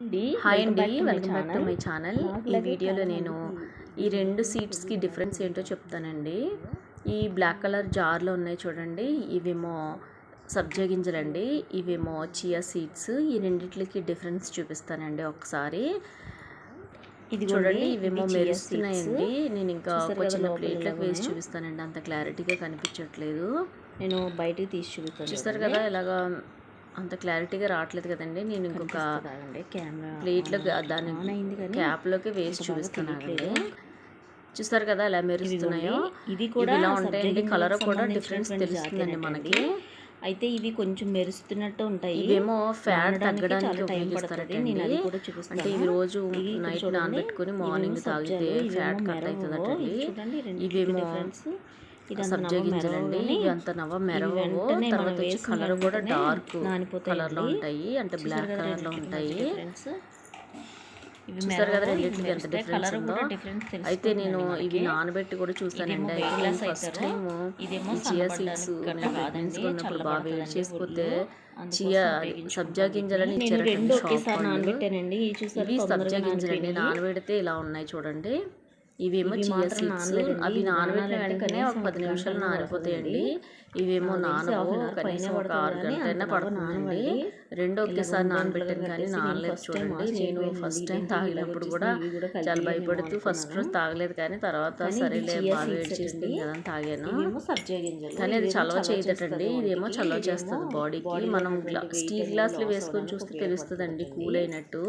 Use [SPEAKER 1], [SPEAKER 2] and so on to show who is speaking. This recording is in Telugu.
[SPEAKER 1] హాయ్ అండి welcome back to my channel. ఈ వీడియోలో నేను ఈ రెండు సీడ్స్కి డిఫరెన్స్ ఏంటో చెప్తానండి. ఈ బ్లాక్ కలర్ జార్లో ఉన్నాయి చూడండి ఇవేమో సబ్జా గింజలండి ఇవేమో చియా సీడ్స్ ఈ రెండిట్లకి డిఫరెన్స్ చూపిస్తానండి ఒకసారి.
[SPEAKER 2] ఇది
[SPEAKER 1] చూడండి ఇవేమో మెరుస్తున్నాయండి. నేను ఇంకా చిన్న ప్లేట్లోకి వేసి చూపిస్తానండి అంత క్లారిటీగా కనిపించట్లేదు.
[SPEAKER 2] నేను బయటికి తీసి చూపిస్తాను
[SPEAKER 1] చూస్తారు కదా ఇలాగా అంత క్లారిటీగా రావట్లేదు కదండి. నేను ఇంకొక ప్లేట్లో దాని క్యాప్లోకి వేసి చూపిస్తున్నానండి. చూస్తారు కదా ఎలా మెరుస్తున్నాయో?
[SPEAKER 2] ఇది కూడా
[SPEAKER 1] ఇలా ఉంటాయండి. కలర్ కూడా డిఫరెన్స్ తెలుస్తుందండి. మనకి.
[SPEAKER 2] అయితే ఇవి కొంచెం మెరుస్తున్నట్టు ఉంటాయి.
[SPEAKER 1] ఇవేమో ఫ్యాట్
[SPEAKER 2] నానడానికి
[SPEAKER 1] తగ్గడానికి.
[SPEAKER 2] నేను అది కూడా చూపిస్తాను.
[SPEAKER 1] అంటే ఇవి రోజు నైట్. నానబెట్టుకుని మార్నింగ్ తాగితే ఫ్యాట్ కట్
[SPEAKER 2] రెండిటికి
[SPEAKER 1] ఇవేమో సబ్జా
[SPEAKER 2] నవ
[SPEAKER 1] గింజలండి
[SPEAKER 2] మెరవని
[SPEAKER 1] ఇవి అంత నవ మెరవవు
[SPEAKER 2] వెంటనే మనం
[SPEAKER 1] తర్వాత వచ్చి
[SPEAKER 2] వేసిన
[SPEAKER 1] కలర్ కూడా డార్క్
[SPEAKER 2] నానిపోతాయండి.
[SPEAKER 1] కలర్లో ఉంటాయి అంటే బ్లాక్
[SPEAKER 2] కదా
[SPEAKER 1] కలర్లో
[SPEAKER 2] రెండిటికి
[SPEAKER 1] ఉంటాయి చూసారు కదా రెండింటికి ఎంత. డిఫరెన్స్ ఉందో అయితే నేను ఇవి. నానబెట్టి కూడా చూసానండి అయితే ఫస్ట్. టైం ఈ చియా సీడ్స్ ప్రెగ్నెన్సీ ఉన్నప్పుడు బాగా వేడి
[SPEAKER 2] అందుకోసం
[SPEAKER 1] చియా. సబ్జా గింజలని షాప్
[SPEAKER 2] ఇవి తొందరగా
[SPEAKER 1] సబ్జా గింజలండి. నానబెడితే ఇలా ఉన్నాయి చూడండి ఇవేమో. అవి నానబెట్టిన వెంటనే ఒక పది నిమిషాలు నానిపోతాయండి ఇవేమో నానవు కనీసం ఒక ఆరు గంటలైనా పడుతుందండి. రెండు ఒకేసారి నానబెట్టాను కానీ నానలేదు చూడండి నేను. ఫస్ట్ టైం తాగినప్పుడు కూడా చాలా భయపడుతూ ఫస్ట్ రోజు. తాగలేదు కానీ తర్వాత సరేలే బాగా వేడి చేస్తుంది. కదా తాగాను కానీ అది చలవ చేయదటండి ఇదేమో చలవ చేస్తుంది బాడీకి మనం స్టీల్ గ్లాసులు వేసుకొని చూస్తే తెలుస్తుందండి. కూల్ అయినట్టు